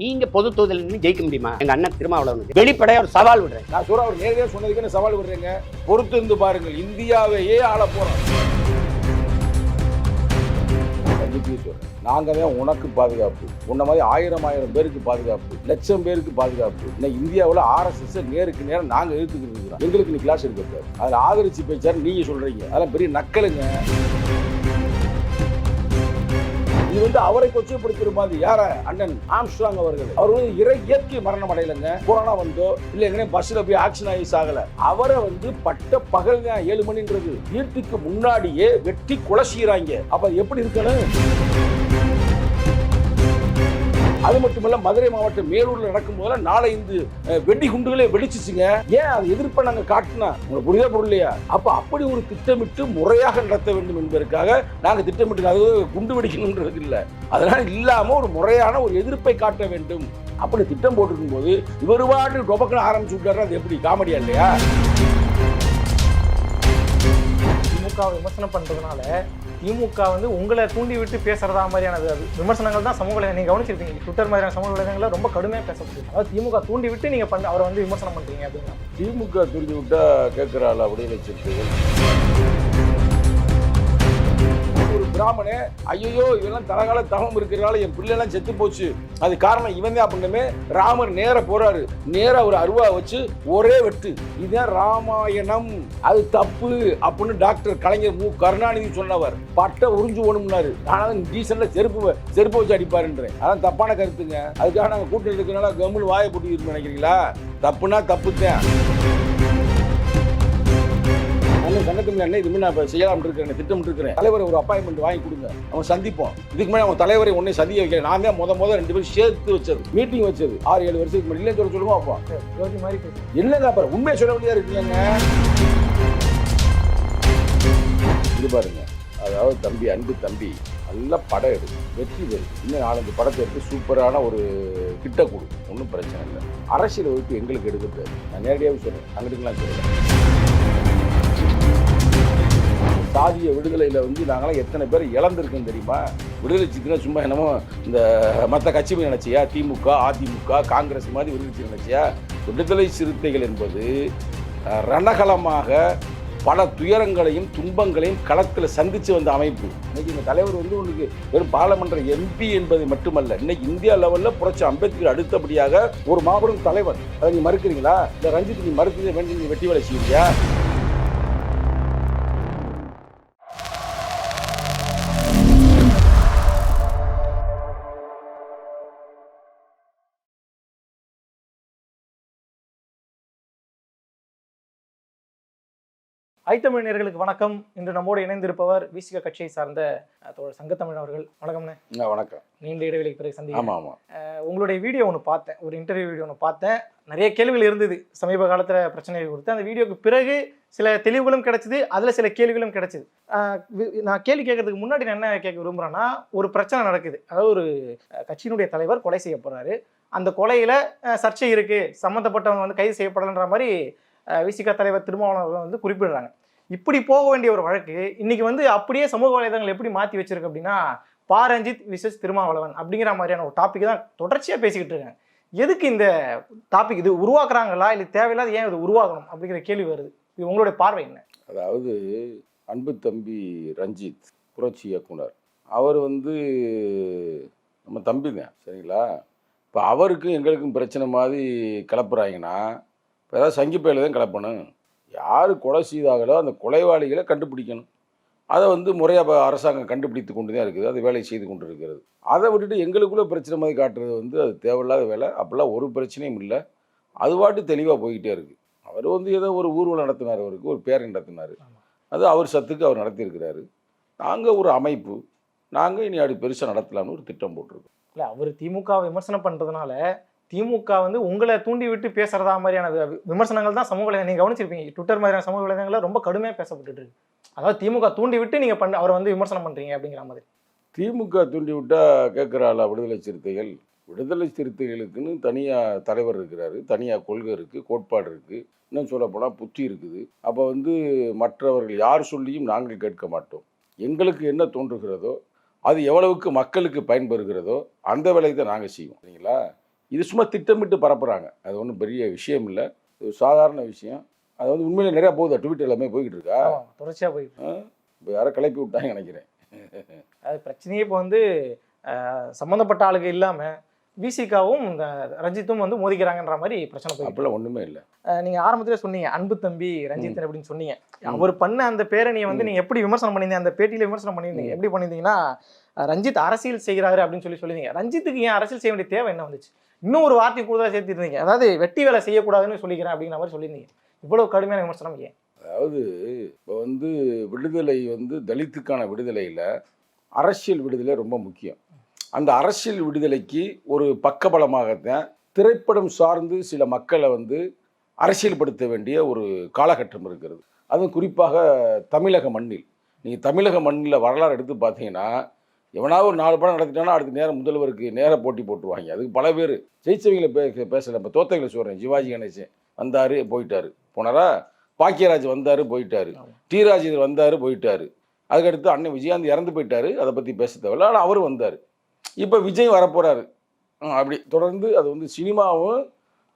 நீங்க பொது தொகுதியில் ஜெயிக்க முடியுமா? எங்க அண்ணன் திருமாவளவன் வெளிப்படையா ஒரு சவால் விடுறேன். நான் சொல்ற அவர் நேரடியாக சொன்னதுக்கு என்ன சவால் விடுறேங்க? பொறுத்து இருந்து பாருங்கள். இந்தியாவையே ஆள போறோம். கண்டிப்பா நாங்க தான் உனக்கு பாதுகாப்பு. உன்ன மாதிரி ஆயிரம் ஆயிரம் பேருக்கு பாதுகாப்பு. லட்சம் பேருக்கு பாதுகாப்பு. இன்னைக்கு இந்தியாவில் ஆர்எஸ்எஸ் நேருக்கு நேரம் நாங்க எதிர்த்துக்கிட்டு இருக்கிறோம். எங்களுக்கு நீ கிளாஸ் எடுக்கிறது அதில் ஆதரிச்சு பேச்சாரு நீங்க சொல்றீங்க. அதெல்லாம் பெரிய நக்கலுங்க. இது வந்து அவரை கொச்சைப்படுத்துற மாதிரி யார? அண்ணன் ஆம்ஸ்ட்ராங் அவர்கள். அவர் வந்து இறை இயற்கை மரணம் அடையலைங்க. கொரோனா வந்தோ இல்ல எங்கனே பஸ்ல போய் ஆக்சிஜன் ஆகி சாகல அவரை வந்து பட்ட பகல் ஏழு மணின்றது. வீட்டுக்கு முன்னாடியே வெட்டி கொலை செய்யறாங்க அப்ப எப்படி இருக்கணும்? அது மட்டுமல்ல மதுரை மாவட்டம் மேலூர்ல நடக்கும் போதெல்லாம் நாளை இந்த வெடி குண்டுகளே வெடிச்சிச்சுங்க. ஏன் அதை எதிர்ப்பை நாங்க காட்டினா? உங்களுக்கு புரியுதா புரியலையா அப்ப அப்படி ஒரு திட்டமிட்டு முறையாக நடத்த வேண்டும் என்பதற்காக நாங்க திட்டமிட்டு அது குண்டு வெடிக்கணும்ன்றது இல்லை. அதனால இல்லாம ஒரு முறையான ஒரு எதிர்ப்பை காட்ட வேண்டும். அப்படி திட்டம் போட்டிருக்கும் போது இவர் பாட்டு டொபக்கன ஆரம்பிச்சு விட்டாரு அது எப்படி காமெடியா இல்லையா? திமுக விமர்சனம் பண்றதுனால திமுக வந்து உங்களை தூண்டி விட்டு பேசுறதா மாதிரியானது. அது விமர்சனங்கள் தான் சமூக வலைதளம் நீங்க கவனிச்சிருப்பீங்க. ட்விட்டர் மாதிரியான சமூக வலைதளங்கள்ல ரொம்ப கடுமையாக பேசப்படுது அதாவது திமுக தூண்டி விட்டு நீங்க பண்ண அவரை வந்து விமர்சனம் பண்றீங்க அப்படின்னா. திமுக தூண்டி விட்டா கேட்கிறாள் அப்படின்னு வச்சிருக்கீங்க பிராமணு ஐயோ இவெல்லாம் தலகால தவம் இருக்கிறனால என் பிள்ளைலாம் செத்து போச்சு. அது காரணம் இவன் தான் அப்படின்னுமே ராமர் நேர போறாரு. நேர ஒரு அருவா வச்சு ஒரே வெட்டு. இதுதான் ராமாயணம். அது தப்பு அப்படின்னு டாக்டர் கலைஞர் மு. கருணாநிதி சொன்னவர். பட்டை உறிஞ்சு ஓணும்னாரு. ஆனால் டீசன்ல செருப்பு செருப்பு வச்சு அடிப்பாருன்றேன். அதான் தப்பான கருத்துங்க. அதுக்காக நாங்கள் கூட்டணி இருக்கிறனால கம்முன்னு வாயை போட்டு நினைக்கிறீங்களா? தப்புனா தப்பு தான் அண்ணன் சங்கத்தில் அண்ணன் இதுமாதிரி நான் இப்போ செய்யலாம்னு இருக்கிறேன் திட்டம் இருக்கிறேன் தலைவர் ஒரு அப்பாயின்மெண்ட் வாங்கி கொடுங்க. அவன் சந்திப்போம் இதுக்கு மேலே அவன் தலைவரை ஒன்னே சந்திக்க வைக்கிறேன் நான் தான் முத முத ரெண்டு பேரும் சேர்த்து வச்சது. மீட்டிங் வச்சது. ஆறு ஏழு வருஷத்துக்கு முன்னாடி. சொல்ல சொல்லுவோம் அப்போ? ஜோதி மாதிரி என்னங்க அப்புறம் உண்மையை சொல்ல வேண்டியதா இருக்குல்லங்க இது பாருங்க. அதாவது தம்பி அன்பு தம்பி நல்ல படம் எடு. வெற்றி பெறு. இன்னும் நாலஞ்சு படத்தை எடுத்து சூப்பரான ஒரு கிட்ட கொடு. ஒன்றும் பிரச்சனை இல்லை. அரசியல் வகுப்பு எங்களுக்கு எடுக்கிறது நான் நேரடியாகவே சொல்றேன். அங்கிட்டுலாம் சொல்றேன். சாதிய விடுதலையில் வந்து நாங்களாம் எத்தனை பேர் இழந்திருக்கோம் தெரியுமா? விடுதலை சித்தினா சும்மா என்னமோ இந்த மற்ற கட்சி நினைச்சியா? திமுக அதிமுக காங்கிரஸ் மாதிரி விடுதலை சிறுத்தை நினைச்சியா? விடுதலை சிறுத்தைகள் என்பது ரணகலமாக பல துயரங்களையும் துன்பங்களையும் களத்தில் சந்தித்து வந்த அமைப்பு. இன்னைக்கு இந்த தலைவர் வந்து உங்களுக்கு வெறும் பாராளுமன்ற எம்பி என்பது மட்டுமல்ல இன்னைக்கு இந்தியா லெவலில் புரட்சி அம்பேத்கர் அடுத்தபடியாக ஒரு மாபெரும் தலைவர். அதை நீங்கள் மறுக்கிறீங்களா? இந்த ரஞ்சித் நீ மறுக்கிறீங்க வேண்டிய வெட்டி வேலை செய்யறியா? ஐத்தமிழ் நேயர்களுக்கு வணக்கம். இன்று நம்மோடு இணைந்திருப்பவர் விசிக கட்சியை சார்ந்த தோழர் சங்கத்தமிழ் அவர்கள். வணக்கம்ண்ணே. ஆ, வணக்கம். நீண்ட இடைவெளிக்கு பிறகு சந்திக்கிறேன். ஆமாம் ஆமாம் அஹ், உங்களுடைய வீடியோ ஒன்று பார்த்தேன். ஒரு இன்டர்வியூ வீடியோ ஒன்று பார்த்தேன். நிறைய கேள்விகள் இருந்தது. சமீப காலத்தில் பிரச்சனைகள் கொடுத்து அந்த வீடியோக்கு பிறகு சில தெளிவுகளும் கிடைச்சிது. அதில் சில கேள்விகளும் கிடைச்சிது. நான் கேள்வி கேட்கறதுக்கு முன்னாடி நான் என்ன கேட்க விரும்புகிறேன்னா ஒரு பிரச்சனை நடக்குது. அதாவது ஒரு கட்சியினுடைய தலைவர் கொலை செய்யப்படுறாரு அந்த கொலையில் சர்ச்சை இருக்குது சம்மந்தப்பட்டவங்க வந்து கைது செய்யப்படலைன்ற மாதிரி விசிக தலைவர் திருமாவளவன் வந்து குறிப்பிடுறாங்க. இப்படி போக வேண்டிய ஒரு வழக்கு இன்னைக்கு வந்து அப்படியே சமூக வலைதளங்கள் எப்படி மாற்றி வச்சிருக்கு அப்படின்னா பாரஞ்சித் விசஸ் திருமாவளவன் அப்படிங்கிற மாதிரியான ஒரு டாபிக் தான் தொடர்ச்சியாக பேசிக்கிட்டு இருக்காங்க எதுக்கு இந்த டாபிக் இது உருவாக்குறாங்களா இல்லை தேவையில்லாத ஏன் இது உருவாகணும் அப்படிங்கிற கேள்வி வருது. இது உங்களுடைய பார்வை என்ன? அதாவது அன்பு தம்பி ரஞ்சித் புரட்சி இயக்குனர் அவர் வந்து நம்ம தம்பி தான் சரிங்களா? இப்போ அவருக்கும் எங்களுக்கும் பிரச்சனை மாதிரி கிளப்புறாங்கன்னா இப்போ ஏதாவது சங்கிப்பையில் தான் கிளப்பணும். யார் கொலை செய்தார்களோ அந்த கொலைவாளிகளை கண்டுபிடிக்கணும். அதை வந்து முறையாக அரசாங்கம் கண்டுபிடித்து கொண்டு தான் இருக்குது. அது வேலை செய்து கொண்டு இருக்கிறது அதை விட்டுட்டு எங்களுக்குள்ளே பிரச்சனை மாதிரி காட்டுறது வந்து அது தேவையில்லாத வேலை. அப்படிலாம் ஒரு பிரச்சனையும் இல்லை. அது பாட்டு தெளிவாக போய்கிட்டே இருக்குது அவர் வந்து ஏதோ ஒரு ஊர்வலம் நடத்தினார் அவருக்கு. ஒரு பேரை நடத்தினார். அது அவர் சத்துக்கு அவர் நடத்தியிருக்கிறாரு. நாங்கள் ஒரு அமைப்பு. நாங்கள் இனி அப்படி பெருசாக நடத்தலாம்னு ஒரு திட்டம் போட்டிருக்கோம். இல்லை அவர் திமுக விமர்சனம் பண்ணுறதுனால திமுக வந்து உங்களை தூண்டி விட்டு பேசுறதா மாதிரியான வி- விமர்சனங்கள் தான் சமூக வலைதளம் நீங்கள் கவனிச்சிருப்பீங்க. ட்விட்டர் மாதிரியான சமூக வலைதளங்களில் ரொம்ப கடுமையாக பேசப்பட்டுட்டு இருக்கு. அதாவது திமுக தூண்டி விட்டு நீங்கள் பண்ண அவரை வந்து விமர்சனம் பண்ணுறீங்க அப்படிங்கிற மாதிரி. திமுக தூண்டி விட்டால் கேட்குறாளா விடுதலை சிறுத்தைகள்? விடுதலை சிறுத்தைகளுக்குன்னு தனியாக தலைவர் இருக்கிறாரு தனியாக கொள்கை இருக்குது கோட்பாடு இருக்குது இன்னும் சொல்லப்போனால் புத்தி இருக்குது. அப்போ வந்து மற்றவர்கள் யார் சொல்லியும் நாங்கள் கேட்க மாட்டோம். எங்களுக்கு என்ன தோன்றுகிறதோ அது எவ்வளவுக்கு மக்களுக்கு பயன்பெறுகிறதோ அந்த வேலையை தான் நாங்கள் செய்வோம். சரிங்களா? இது சும்மா திட்டமிட்டு பரப்புகிறாங்க அது ஒன்றும் பெரிய விஷயம் இல்லை. இது சாதாரண விஷயம். அது வந்து உண்மையிலே நிறையா போகுதா. ட்விட்டர் எல்லாமே போய்கிட்டு இருக்கா? ஆமா, தொடர்ச்சியா போயிட்டு இப்போ யாரோ கிளப்பி விட்டாங்க நினைக்கிறேன். அது பிரச்சனையே இப்போ வந்து சம்மந்தப்பட்ட ஆளுங்க இல்லாம விசிகாவும் இந்த ரஞ்சித்தும் வந்து மோதிக்கிறாங்கன்ற மாதிரி பிரச்சனை போயிட்டு அப்பெல்லாம் ஒன்றுமே இல்லை. அஹ் நீங்க ஆரம்பத்திலே சொன்னீங்க அன்பு தம்பி ரஞ்சித் அப்படின்னு சொன்னீங்க. அவர் பண்ண அந்த பேரணியை வந்து நீங்க எப்படி விமர்சனம் பண்ணியிருந்தீங்க? அந்த பேட்டியில விமர்சனம் பண்ணியிருந்தீங்க. எப்படி பண்ணியிருந்தீங்கன்னா ரஞ்சித் அரசியல் செய்கிறாரு அப்படின்னு சொல்லி சொல்லியிருந்தீங்க. ரஞ்சித்துக்கு ஏன் அரசியல் செய்ய வேண்டிய தேவை என்ன வந்துச்சு? இன்னும் ஒரு வார்த்தை கூடுதலாக சேர்த்திருந்தீங்க. அதாவது வெட்டி வேலை செய்யக்கூடாதுன்னு சொல்லிக்கிறேன் அப்படிங்கிற மாதிரி சொல்லியிருந்தீங்க. இவ்வளவு கடுமையான விமர்சனம் ஏன்? அதாவது இப்போ வந்து விடுதலை வந்து தலித்துக்கான விடுதலையில் அரசியல் விடுதலை ரொம்ப முக்கியம். அந்த அரசியல் விடுதலைக்கு ஒரு பக்கபலமாகத்தான் திரைப்படம் சார்ந்து சில மக்களை வந்து அரசியல்படுத்த வேண்டிய ஒரு காலகட்டம் இருக்கிறது. அதுவும் குறிப்பாக தமிழக மண்ணில். நீங்கள் தமிழக மண்ணில் வரலாறு எடுத்து பார்த்தீங்கன்னா எவனாவது ஒரு நாலு படம் நடத்திட்டானா அடுத்த நேரம் முதல்வருக்கு நேர போட்டி போட்டுருவாங்க. அதுக்கு பல பேர் ஜெயிச்சவங்களை பே பேசல. இப்போ தோத்தவங்களை சொல்கிறேன் சிவாஜி கணேசன் வந்தார் போயிட்டாரு. போனாரா? பாக்கியராஜ் வந்தார் போயிட்டாரு. டி ராஜேந்தர் வந்தார் போயிட்டாரு. அதுக்கடுத்து அண்ணன் விஜயகாந்த் இறந்து போயிட்டாரு. அதை பற்றி பேச தேவையில்ல. ஆனால் அவர் வந்தார். இப்போ விஜய் வரப்போகிறாரு அப்படி. தொடர்ந்து அது வந்து சினிமாவும்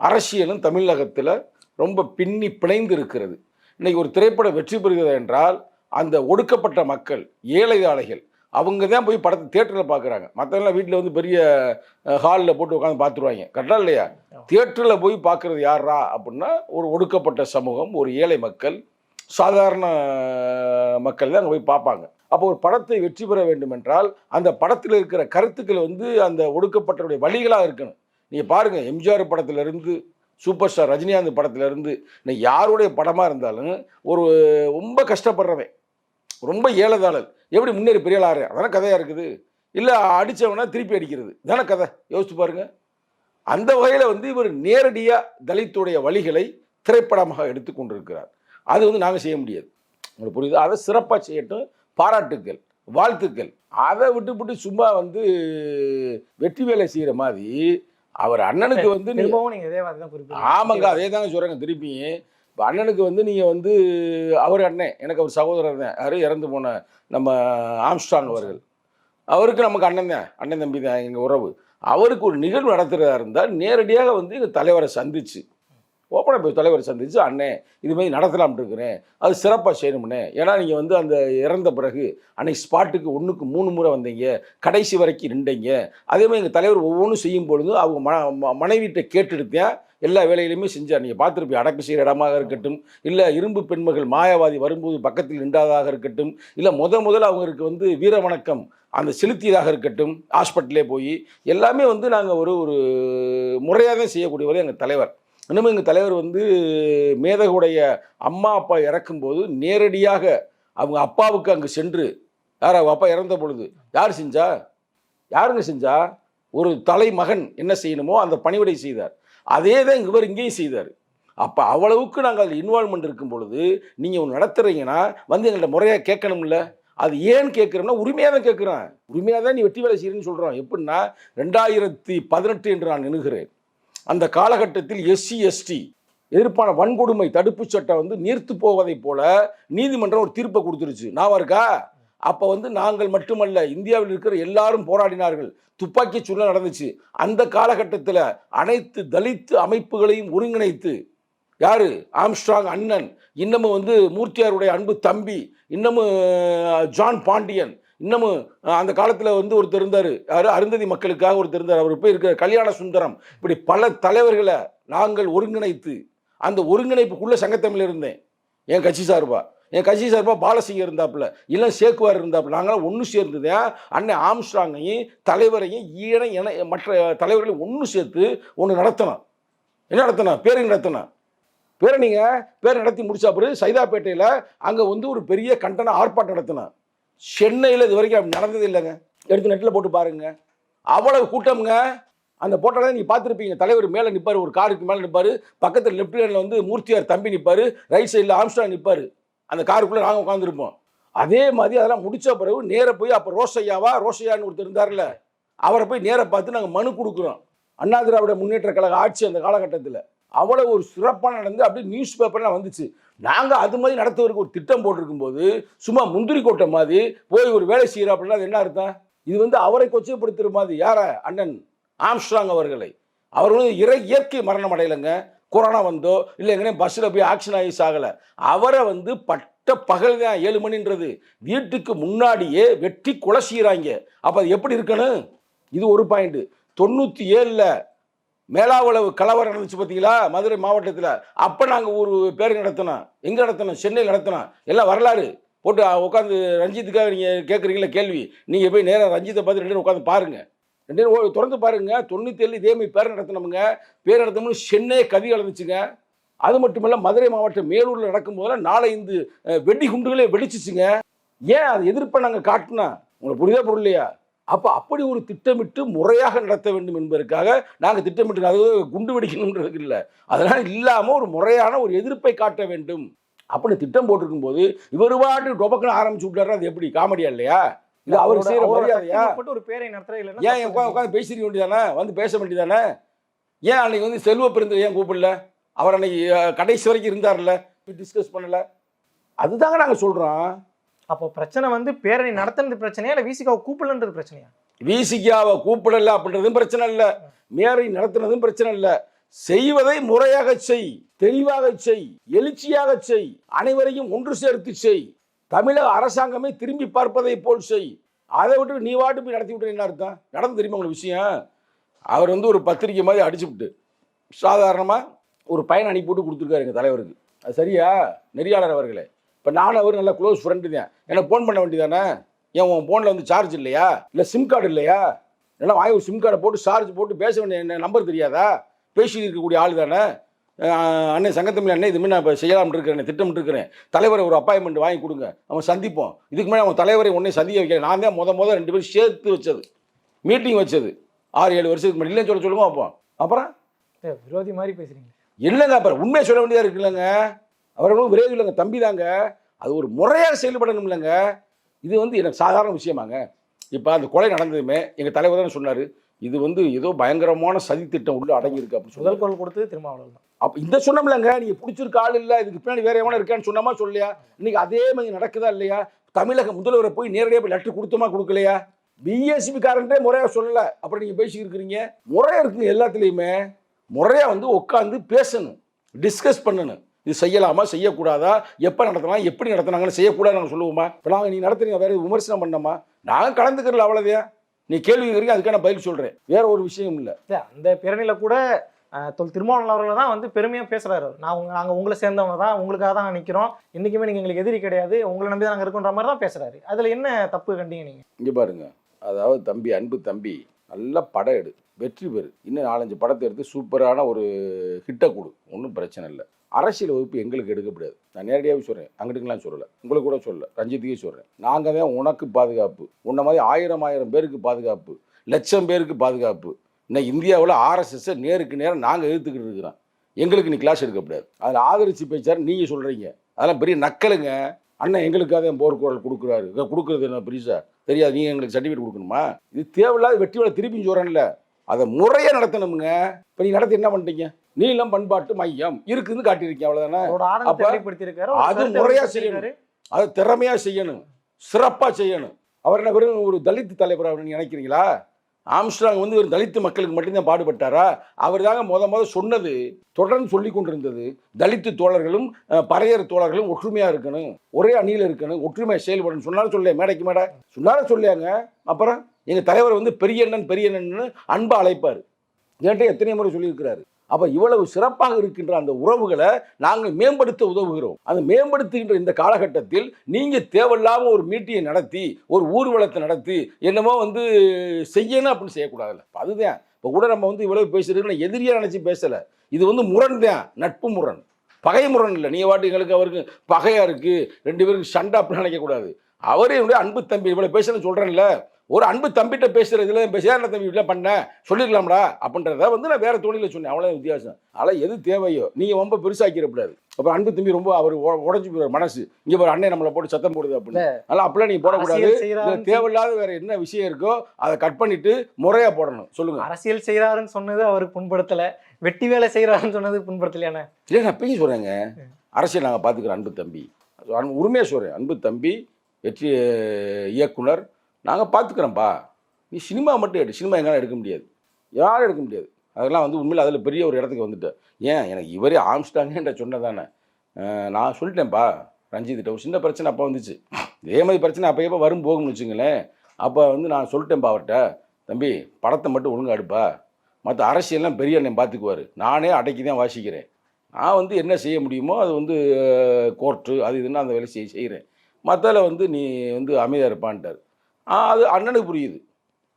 அரசியலும் தமிழகத்தில் ரொம்ப பின்னி பிணைந்து இருக்கிறது. இன்னைக்கு ஒரு திரைப்படம் வெற்றி பெறுகிறது என்றால் அந்த ஒடுக்கப்பட்ட மக்கள் ஏழை ஆலைகள் அவங்க தான் போய் படத்தை தேட்டரில் பார்க்குறாங்க. மற்றவங்களாம் வீட்டில் வந்து பெரிய ஹாலில் போட்டு உட்காந்து பார்த்துருவாங்க. கரெக்டா இல்லையா? தியேட்டரில் போய் பார்க்குறது யாரா அப்படின்னா ஒரு ஒடுக்கப்பட்ட சமூகம் ஒரு ஏழை மக்கள் சாதாரண மக்கள் தான் அங்கே போய் பார்ப்பாங்க. அப்போ ஒரு படத்தை வெற்றி பெற வேண்டும் என்றால் அந்த படத்தில் இருக்கிற கருத்துக்கள் வந்து அந்த ஒடுக்கப்பட்டவருடைய வழிகளாக இருக்கணும். நீங்கள் பாருங்கள் எம்ஜிஆர் படத்திலிருந்து சூப்பர் ஸ்டார் ரஜினிகாந்த் படத்திலிருந்து இன்னைக்கு யாருடைய படமாக இருந்தாலும் ஒரு ரொம்ப கஷ்டப்படுறவன். ரொம்ப ஏழைதாளர் எப்படி முன்னேறி பெரிய ஆறேன் அதானே கதையாக இருக்குது. இல்லை அடித்தவனா திருப்பி அடிக்கிறது. தானே கதை. யோசிச்சு பாருங்க. அந்த வகையில் வந்து இவர் நேரடியாக தலித்துடைய வழிகளை திரைப்படமாக எடுத்துக்கொண்டிருக்கிறார் அது வந்து நாங்கள் செய்ய முடியாது. உங்களுக்கு புரியுது? அதை சிறப்பாக செய்யட்டும். பாராட்டுக்கள் வாழ்த்துக்கள். அதை விட்டுவிட்டு சும்மா வந்து வெற்றி வேலை செய்கிற மாதிரி அவர் அண்ணனுக்கு வந்து திரும்பவும் இதே வார்த்தை தான் ஆமாங்க அதே தாங்க சொல்கிறேங்க திருப்பி இப்போ அண்ணனுக்கு வந்து நீங்கள் வந்து அவர் அண்ணன் எனக்கு அவர் சகோதரர் தான் யார் இறந்து போன நம்ம ஆம்ஸ்டாங் அவர்கள். அவருக்கு நமக்கு அண்ணன் தான் அண்ணன் தம்பி தான் எங்கள் உறவு. அவருக்கு ஒரு நிகழ்வு நடத்துகிறதா இருந்தால் நேரடியாக வந்து எங்கள் தலைவரை சந்திச்சு ஓப்பனாக போய் தலைவரை சந்திச்சு அண்ணே இது மாதிரி நடத்தலாம்னு இருக்கிறேன். அது சிறப்பாக செய்யணும்னே. ஏன்னா நீங்கள் வந்து அந்த இறந்த பிறகு அன்னைக்கு ஸ்பாட்டுக்கு ஒன்றுக்கு மூணு முறை வந்தீங்க கடைசி வரைக்கும் நின்றீங்க. அதே மாதிரி எங்கள் தலைவர் ஒவ்வொன்றும் செய்யும் பொழுது அவங்க ம மனைவிட்ட கேட்டுடுத்தேன். எல்லா வேலையிலையுமே செஞ்சார். நீங்கள் பார்த்துருப்பீங்க அடக்கு செய்கிற இடமாக இருக்கட்டும் இல்லை இரும்பு பெண்மகள் மாயாவாதி வரும்போது பக்கத்தில் நின்றாதாக இருக்கட்டும் இல்லை முத முதல்ல அவங்களுக்கு வந்து வீர வணக்கம் அந்த செலுத்தியதாக இருக்கட்டும் ஹாஸ்பிட்டலே போய் எல்லாமே வந்து நாங்கள் ஒரு ஒரு முறையாக தான் எங்கள் தலைவர். இன்னும் எங்கள் தலைவர் வந்து மேதகுடைய அம்மா அப்பா இறக்கும்போது நேரடியாக அவங்க அப்பாவுக்கு அங்கே சென்று யார் அவங்க அப்பா இறந்த பொழுது யார் செஞ்சா? யாருங்க செஞ்சா? ஒரு தலைமகன் என்ன செய்யணுமோ அந்த பணிவிடை செய்தார். அதே தான் இவர் இங்கேயும் செய்தார். அப்போ அவ்வளவுக்கு நாங்கள் அதில் இன்வால்மெண்ட் இருக்கும் பொழுது நீங்கள் ஒன்று நடத்துறீங்கன்னா வந்து எங்கள்கிட்ட முறையாக கேட்கணும்ல. அது ஏன் கேட்குறோம்னா உரிமையாக தான் கேட்குறேன் உரிமையாக தான் நீ வெட்டி வேலை செய்கிறேன்னு சொல்கிறோம் எப்படின்னா ரெண்டாயிரத்தி பதினெட்டு என்று நான் நினைகிறேன் அந்த காலகட்டத்தில் எஸ்சி எஸ்டி எதிர்ப்பான வன்கொடுமை தடுப்புச் சட்டம் வந்து நீர்த்து போவதைப் போல நீதிமன்றம் ஒரு தீர்ப்பை கொடுத்துருச்சு. நான் இருக்கா? அப்போ வந்து நாங்கள் மட்டுமல்ல இந்தியாவில் இருக்கிற எல்லாரும் போராடினார்கள். துப்பாக்கி சூழ்நிலை நடந்துச்சு. அந்த காலகட்டத்தில் அனைத்து தலித்து அமைப்புகளையும் ஒருங்கிணைத்து யார்? ஆம்ஸ்ட்ராங் அண்ணன் இன்னமும் வந்து மூர்த்தியாருடைய அன்பு தம்பி இன்னமும் ஜான் பாண்டியன் இன்னமும் அந்த காலத்தில் வந்து ஒருத்தர் இருந்தார். யார்? அருந்ததி மக்களுக்காக ஒருத்தர் இருந்தார். அவர் போய் இருக்கிற கல்யாண சுந்தரம். இப்படி பல தலைவர்களை நாங்கள் ஒருங்கிணைத்து அந்த ஒருங்கிணைப்புக்குள்ளே சங்கத்தமிழ் இருந்தேன். என் கட்சி சார்பாக என் கட்சி சார்பாக பாலசிங்க இருந்தாப்புல இல்லை சேக்குவார் இருந்தாப்புல நாங்களாம் ஒன்று சேர்ந்துதான் அன்னை ஆம்ஸ்ட்ராங்கையும் தலைவரையும் ஈழ என மற்ற தலைவர்களையும் ஒன்று சேர்த்து ஒன்று நடத்தணும். என்ன நடத்தினோம் பேரணி நடத்தினோம் பேரணிங்க பேரை நடத்தி முடிச்ச பிறகு சைதாப்பேட்டையில் அங்கே வந்து ஒரு பெரிய கண்டன ஆர்ப்பாட்டம் நடத்தினோம் சென்னையில் இது வரைக்கும் அப்படி நடந்தது இல்லைங்க. எடுத்து நெட்டில் போட்டு பாருங்க. அவ்வளவு கூட்டம்ங்க. அந்த போட்டோல நீங்கள் பார்த்துருப்பீங்க தலைவர் மேலே நிற்பார் ஒரு காருக்கு மேலே நிற்பார் பக்கத்தில் லெஃப்ட் ஹேண்டில் வந்து மூர்த்தியார் தம்பி நிற்பார் ரைட் சைடில் ஆம்ஸ்டாங் நிற்பார் அந்த காருக்குள்ளே நாங்கள் உட்காந்துருப்போம் அதே மாதிரி அதெல்லாம் முடித்த பிறகு நேராக போய் அப்போ ரோஷையாவா ரோஷையான்னு ஒருத்தர் இருந்தார்ல அவரை போய் நேராக பார்த்து நாங்கள் மனு கொடுக்குறோம். அண்ணா திராவிட முன்னேற்ற கழக ஆட்சி அந்த காலகட்டத்தில். அவ்வளோ ஒரு சிறப்பாக நடந்து அப்படியே நியூஸ் பேப்பர்லாம் வந்துச்சு. நாங்கள் அது மாதிரி நடத்துவதற்கு ஒரு திட்டம் போட்டிருக்கும் போது சும்மா முந்திரி கோட்டை மாதிரி போய் ஒரு வேலை செய்கிறோம் அப்படின்னா அது என்ன அர்த்தம்? இது வந்து அவரை கொச்சப்படுத்துகிற மாதிரி. யாரை? அண்ணன் ஆம்ஸ்ட்ராங் அவர்களை. அவர் வந்து இறை இயற்கை மரணம் அடையலைங்க. கொரோனா வந்தோ இல்லை எங்கனே பஸ்ஸில் போய் ஆக்ஷன் ஆகி சாகலை. அவரை வந்து பட்ட பகல் தான் ஏழு மணின்றது. வீட்டுக்கு முன்னாடியே வெட்டி குலசிறாங்க செய்கிறாங்க அப்போ அது எப்படி இருக்கணும்? இது ஒரு பாயிண்ட் தொண்ணூற்றி ஏழில் மேலாவளவு கலவரம் நடந்துச்சு பார்த்தீங்களா மதுரை மாவட்டத்தில். அப்போ நாங்கள் ஒரு பேர் நடத்தினோம். எங்கே நடத்தினோம்? சென்னையில் நடத்தினோம். எல்லாம் வரலாறு. போட்டு உட்காந்து ரஞ்சித்துக்காக நீங்கள் கேட்குறீங்களா கேள்வி. நீங்கள் போய் நேராக ரஞ்சித்தை பார்த்து ரெண்டு உட்காந்து பாருங்க. ரெண்டு பேரும் திறந்து பாருங்க. தொண்ணூற்றி ஏழு இதே மாதிரி பேர் நடத்தினவங்க பேர் நடத்தணும்னு சென்னை கதி கலந்துச்சுங்க அது மட்டுமல்ல மதுரை மாவட்டம் மேலூரில் நடக்கும்போதெல்லாம் நாலஞ்சு அஹ், வெடி குண்டுகளே வெடிச்சிச்சுங்க. ஏன் அதை எதிர்ப்பை நாங்கள் காட்டினா? உங்களுக்கு புரியுதா புரியலையா? அப்போ அப்படி ஒரு திட்டமிட்டு முறையாக நடத்த வேண்டும் என்பதற்காக நாங்கள் திட்டமிட்டு அது குண்டு வெடிக்கணுன்றதுக்கு இல்லை. அதனால் இல்லாமல் ஒரு முறையான ஒரு எதிர்ப்பை காட்ட வேண்டும். அப்படின்னு திட்டம் போட்டிருக்கும் போது இவர் பாட்டு டொபக்குன்னு ஆரம்பிச்சு விட்டாரு அது எப்படி? காமெடியா இல்லையா? இது அவர் செய்யற மரியாதையா ஒரு பேரை நடத்துற இல்லைன்னா ஏன் உட்காந்து உட்காந்து பேசிருக்க வேண்டியதானே வந்து பேச வேண்டியதானே ஏன் அன்னைக்கு வந்து செல்வ பெருந்தர் ஏன் கூப்பிடல? அவர் அன்னைக்கு கடைசி வரைக்கும் இருந்தார்ல? டிஸ்கஸ் பண்ணல. அதுதாங்க நாங்கள் சொல்றோம். அப்போ பிரச்சனை வந்து பேரணி நடத்துறது பிரச்சனையா இல்ல விசிகாவை கூப்பிடலன்றது பிரச்சனையா? விசிகாவை கூப்பிடல அப்படின்றதும் பிரச்சனை இல்லை. மேரை நடத்துனதும் பிரச்சனை இல்லை. செய்வதை முறையாக செய் தெளிவாக செய் எழுச்சியாக செய் அனைவரையும் ஒன்று சேர்த்து செய். தமிழக அரசாங்கமே திரும்பி பார்ப்பதை போல் செய். அதை விட்டு நீ வாட்டு போய் நடத்தி விட்டு என்ன அர்த்தம்? நடந்து தெரியுமா உங்களுக்கு விஷயம்? அவர் வந்து ஒரு பத்திரிக்கை மாதிரி அடிச்சு விட்டு சாதாரணமாக ஒரு பையனை அனுப்பி போட்டு கொடுத்துருக்காரு எங்கள் தலைவருக்கு. அது சரியா? நெறியாளர் அவர்களே. இப்போ நானும் அவர் நல்ல க்ளோஸ் ஃப்ரெண்டு தான். எனக்கு ஃபோன் பண்ண வேண்டியதானே? ஏன் உன் ஃபோனில் வந்து சார்ஜ் இல்லையா? இல்லை சிம் கார்டு இல்லையா? இல்லைன்னா வாங்கி ஒரு சிம் கார்டை போட்டு சார்ஜ் போட்டு பேச வேண்டிய என்ன நம்பர் தெரியாதா? பேசி இருக்கக்கூடிய ஆள் தானே அஹ் அண்ணன் சங்கத்தமிழ் அண்ணன் இதுமாதிரி நான் இப்போ செய்யலாம்னு இருக்கிறேன் திட்டமிட்டு இருக்கிறேன் தலைவரை ஒரு அப்பாயின்மெண்ட் வாங்கி கொடுங்க. அவன் சந்திப்போம். இதுக்கு மேலே அவன் தலைவரை ஒன்றே சந்திக்க வைக்கிறேன் நான் தான் முத முத ரெண்டு பேரும் சேர்த்து வச்சது. மீட்டிங் வச்சது. ஆறு ஏழு வருஷத்துக்கு முன்னாடி. இல்லைன்னு சொல்ல சொல்லுவோம் அப்போ அப்புறம்? விரோதி மாதிரி பேசுறீங்க இல்லைங்க அப்புறம் உண்மையை சொல்ல வேண்டியதாக இருக்குல்லங்க அவர்களும் விரைவில் இல்லைங்க தம்பி தாங்க. அது ஒரு முறையாக செயல்படணும் இல்லைங்க. இது வந்து எனக்கு சாதாரண விஷயமாங்க. இப்போ அந்த கொலை நடந்ததுமே எங்கள் தலைவர் தான் சொன்னார். இது வந்து ஏதோ பயங்கரமான சதி திட்டம் உள்ள அடங்கியிருக்கு அப்படின்னு முதல் சொல்லி குரல் கொடுத்தது திருமாவளவன் தான். அப்போ இந்த சொன்னோம்லங்க நீங்கள் பிடிச்சிருக்க ஆள் இல்லை இதுக்கு பின்னாடி வேறு எவனா இருக்கான்னு சொன்னமா சொல்லையா இன்றைக்கி அதே மாதிரி நடக்குதா இல்லையா? தமிழக முதல்வரை போய் நேரடியாக போய் லெட்டர் கொடுத்தோமா கொடுக்கலையா? பிஎஸ்பி காரன்ட்டே முறையாக சொல்லலை. அப்புறம் நீங்கள் பேசிக்கிட்டு இருக்கிறீங்க. முறையாக இருக்குங்க எல்லாத்துலேயுமே. முறையாக வந்து உட்காந்து பேசணும். டிஸ்கஸ் பண்ணணும். இது செய்யலாமா செய்யக்கூடாதா? எப்போ நடத்தலாம் எப்படி நடத்தினாங்கன்னு செய்யக்கூடாது நாங்கள் சொல்லுவோமா? இப்போ நாங்கள் நீ நடத்துறீங்க வேறு விமர்சனம் பண்ணோமா? நாங்கள் கலந்துக்கிறல அவ்வளோதான் நீ கேள்வி கேட்குறீங்க அதுக்கான பதில் சொல்கிறேன் வேற ஒரு விஷயம் இல்லை. அந்த பிறனில கூட தொல் திருமாவளவன் அவர்கள் தான் வந்து பெருமையாக பேசுகிறாரு நான் உங்க நாங்கள் உங்களை சேர்ந்தவங்க தான் உங்களுக்காக தான் நிற்கிறோம் இன்றைக்குமே நீங்கள் எங்களுக்கு எதிரி கிடையாது. உங்களை நம்பி தான் நாங்கள் இருக்கோன்ற மாதிரி தான் பேசுகிறாரு அதில் என்ன தப்பு கண்டிங்க நீங்கள் இங்கே பாருங்க. அதாவது தம்பி அன்பு தம்பி நல்ல படம் எடு. வெற்றி பெறு. இன்னும் நாலஞ்சு படத்தை எடுத்து சூப்பரான ஒரு ஹிட்டை கொடு. ஒன்றும் பிரச்சனை இல்லை. அரசியல் வகுப்பு எங்களுக்கு எடுக்கப்படாது. நான் நேரடியாகவே சொல்கிறேன் அங்கிட்டுங்களாம் சொல்லலை. உங்களுக்கு கூட சொல்லல. ரஞ்சித்துக்கே சொல்கிறேன் நாங்கள் தான் உனக்கு பாதுகாப்பு. உன்ன மாதிரி ஆயிரம் ஆயிரம் பேருக்கு பாதுகாப்பு. லட்சம் பேருக்கு பாதுகாப்பு. இன்னைக்கு இந்தியாவில் ஆர்எஸ்எஸ்ஸை நேருக்கு நேரம் நாங்கள் எதிர்த்துக்கிட்டு இருக்கிறோம். எங்களுக்கு நீ கிளாஸ் எடுக்கக்கூடாது அதில் ஆதரிச்சு பேச்சார் நீங்கள் சொல்கிறீங்க அதெல்லாம் பெரிய நக்கலுங்க. அண்ணன் எங்களுக்காக போர்க்குரல் கொடுக்குறாரு. கொடுக்குறது என்ன பெருசா? தெரியாது. நீங்கள் எங்களுக்கு சர்டிஃபிகேட் கொடுக்கணுமா? இது தேவையில்லாத வெட்டி வேலை திருப்பி சொல்கிறேன்ல அதை முறையாக நடத்தணுமுங்க. இப்போ நீ நடத்தி என்ன பண்ணிட்டீங்க? நீளம் பண்பாட்டு மையம் இருக்குன்னு காட்டியிருக்கீங்க. அவ்வளோதானே அது முறையா செய்யணும். அதை திறமையாக செய்யணும். சிறப்பாக செய்யணும். அவர் என்ன வெறும் ஒரு தலித் தலைவர் நினைக்கிறீங்களா? ஆம்ஸ்ட்ராங் வந்து ஒரு தலித்து மக்களுக்கு மட்டும்தான் பாடுபட்டாரா? அவர் தாங்க முத முத சொன்னது. தொடர்ந்து சொல்லி கொண்டிருந்தது. தலித்து தோழர்களும் பறையர் தோழர்களும் ஒற்றுமையாக இருக்கணும் ஒரே அணியில் இருக்கணும் ஒற்றுமையாக செயல்படணும். சொன்னாலும் சொல்ல மேடைக்கு மேடை? சொன்னாலும் சொல்லியாங்க அப்புறம் எங்கள் தலைவர் வந்து பெரிய அண்ணன் பெரிய அண்ணன் அன்பாக அழைப்பார். ஏன்ட்டு எத்தனை முறை சொல்லியிருக்கிறாரு. அப்போ இவ்வளவு சிறப்பாக இருக்கின்ற அந்த உறவுகளை நாங்கள் மேம்படுத்த உதவுகிறோம். அந்த மேம்படுத்துகின்ற இந்த காலகட்டத்தில் நீங்கள் தேவையில்லாமல் ஒரு மீட்டிங்கை நடத்தி ஒரு ஊர்வலத்தை நடத்தி என்னமோ வந்து செய்யணும் அப்படின்னு செய்யக்கூடாதுல்ல. அதுதான். இப்போ கூட நம்ம வந்து இவ்வளவு பேசுறதுன்னு எதிரியாக நினச்சி பேசலை. இது வந்து முரண் தான் நட்பு முரண். பகை முரண் இல்லை. நீ வாட்டி எங்களுக்கு அவருக்கு பகையாக இருக்குது ரெண்டு பேருக்கு சண்டை அப்படின்னு நினைக்கக்கூடாது. அவரே என்னுடைய அன்பு தம்பி இவ்வளோ பேசுறேன்னு சொல்கிறேன்ல ஒரு அன்பு தம்பிட்ட பேசுறதுல பேச தம்பி இப்படிலாம் பண்ண? சொல்லிருக்கலாம்டா அப்படின்றத வந்து நான் வேற தொழில சொன்னேன். அவ்வளோ வித்தியாசம். அதனால் எது தேவையோ? நீங்கள் ரொம்ப பெருசாக்கிடக்கூடாது. அப்புறம் அன்பு தம்பி ரொம்ப அவர் உடஞ்சி போயிடுவார் மனசு. இங்கே ஒரு அண்ணன் நம்மளை போட்டு சத்தம் போடுது அப்படின்னு. அதனால் அப்படிலாம் நீங்கள் போடக்கூடாது. தேவையில்லாத வேற என்ன விஷயம் இருக்கோ அதை கட் பண்ணிட்டு முறையா போடணும். சொல்லுங்க. அரசியல் செய்யறாருன்னு சொன்னது அவருக்கு புண்படுத்தல. வெட்டி வேலை செய்யறாருன்னு சொன்னது புண்படுத்தலையானே இல்லை நான் அப்பயும் சொல்கிறேங்க அரசியல் நாங்கள் பார்த்துக்கிறோம் அன்பு தம்பி. உண்மையா சொல்கிறேன் அன்பு தம்பி வெற்றி இயக்குனர் நாங்கள் பார்த்துக்குறோம்ப்பா நீ சினிமா மட்டும் எடு. சினிமா எங்களால் எடுக்க முடியாது. யாரும் எடுக்க முடியாது. அதெல்லாம் வந்து உண்மையில் அதில் பெரிய ஒரு இடத்துக்கு வந்துட்டேன் ஏன்? எனக்கு இவரே ஆம்ஸ்டாங்கன்ற சொன்னதானே. தானே நான் சொல்லிட்டேன்ப்பா ரஞ்சித்திட்ட ஒரு சின்ன பிரச்சனை அப்போ வந்துச்சு. இதே மாதிரி பிரச்சனை அப்போ எப்போ வரும் போகும்னு வச்சுங்களேன் அப்போ வந்து நான் சொல்லிட்டேன்ப்பா அவர்கிட்ட தம்பி படத்தை மட்டும் ஒழுங்கா எடுப்பா. மற்ற அரசியல்லாம் பெரிய அண்ணன் பார்த்துக்குவார் நானே அடக்கி தான் வாசிக்கிறேன். நான் வந்து என்ன செய்ய முடியுமோ அது வந்து கோர்ட்டு அது இதுன்னு அந்த வேலை செய்ய செய்கிறேன் மற்றதில் வந்து நீ வந்து அமைதியாக இருப்பான்ட்டார். அது அண்ணனுக்கு புரியுது.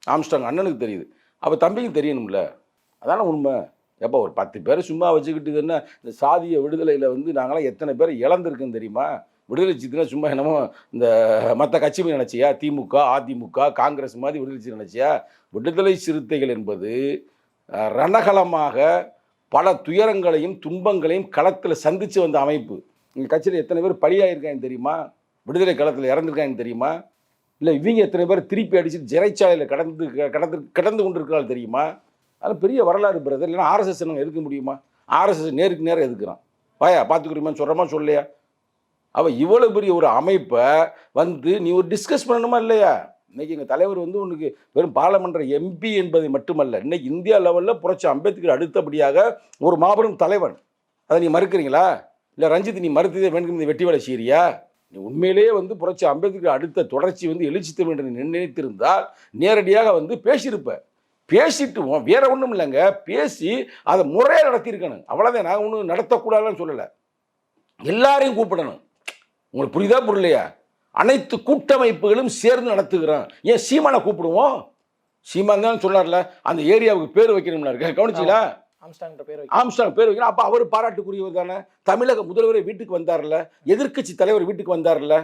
ஆம்ஸ்டாங் அண்ணனுக்கு தெரியுது. அப்போ தம்பிக்கு தெரியணும்ல. அதானே உண்மை. எப்போ ஒரு பத்து பேரை சும்மா வச்சுக்கிட்டு என்ன இந்த சாதிய விடுதலையில் வந்து நாங்களாம் எத்தனை பேர் இழந்திருக்குன்னு தெரியுமா? விடுதலை சித்தினா சும்மா என்னமோ இந்த மற்ற கட்சி நினச்சியா? திமுக அதிமுக காங்கிரஸ் மாதிரி விடுதலை சிறு நினச்சியா? விடுதலை சிறுத்தைகள் என்பது ரணகலமாக பல துயரங்களையும் துன்பங்களையும் களத்தில் சந்தித்து வந்த அமைப்பு. எங்கள் கட்சியில் எத்தனை பேர் பலியாயிருக்காங்க தெரியுமா? விடுதலை களத்தில் இறந்துருக்காங்கன்னு தெரியுமா? இல்லை இவங்க எத்தனை பேர் திருப்பி அடிச்சு சிறைச்சாலையில் கடந்து கடந்து கடந்து கொண்டிருக்கிறாள் தெரியுமா? அதில் பெரிய வரலாறு பிரதர் இல்லைன்னா ஆர்எஸ்எஸ் நாங்கள் எதுக்க முடியுமா? ஆர்எஸ்எஸ் நேருக்கு நேரம் எதுக்குறான்? வாயா பார்த்துக்கிறீமான்னு சொல்கிறோமா சொல்லையா? அவள் இவ்வளோ பெரிய ஒரு அமைப்பை வந்து நீ ஒரு டிஸ்கஸ் பண்ணணுமா இல்லையா? இன்றைக்கி எங்கள் தலைவர் வந்து உனக்கு வெறும் பாராளுமன்ற எம்பி என்பதை மட்டுமல்ல இன்றைக்கி இந்தியா லெவலில் புரட்சி அம்பேத்கர் அடுத்தபடியாக ஒரு மாபெரும் தலைவன். அதை நீ மறுக்கிறீங்களா? இல்லை ரஞ்சித் நீ மறுத்ததே வேண்டும் வெட்டி வேலை செய்கிறியா நீ உண்மையிலேயே வந்து புரட்சி அம்பேத்கர் அடுத்த தொடர்ச்சி வந்து எழுச்சி தமிழ் என்று நினைத்திருந்தால் நேரடியாக வந்து பேசியிருப்ப. பேசிட்டு வேற ஒன்றும் இல்லைங்க. பேசி அதை முறையாக நடத்தியிருக்கணும். அவ்வளோதான் நான் ஒன்றும் நடத்தக்கூடாதுன்னு சொல்லலை. எல்லாரையும் கூப்பிடணும். உங்களுக்கு புரியுதா புரியலையா? அனைத்து கூட்டமைப்புகளும் சேர்ந்து நடத்துகிறோம். ஏன் சீமானை கூப்பிடுவோம்? சீமான் தான் சொன்னார்ல அந்த ஏரியாவுக்கு பேர் வைக்கணும்னாரு கவனிச்சிங்களா? ஆம்ஸ்டாங்கிற பேர் ஆம்ஸ்டாங் பேர் வைக்கணும் அப்போ அவர் பாராட்டுக்குரியவர் தானே? தமிழக முதல்வரை வீட்டுக்கு வந்தார்ல? எதிர்க்கட்சி தலைவர் வீட்டுக்கு வந்தார்ல?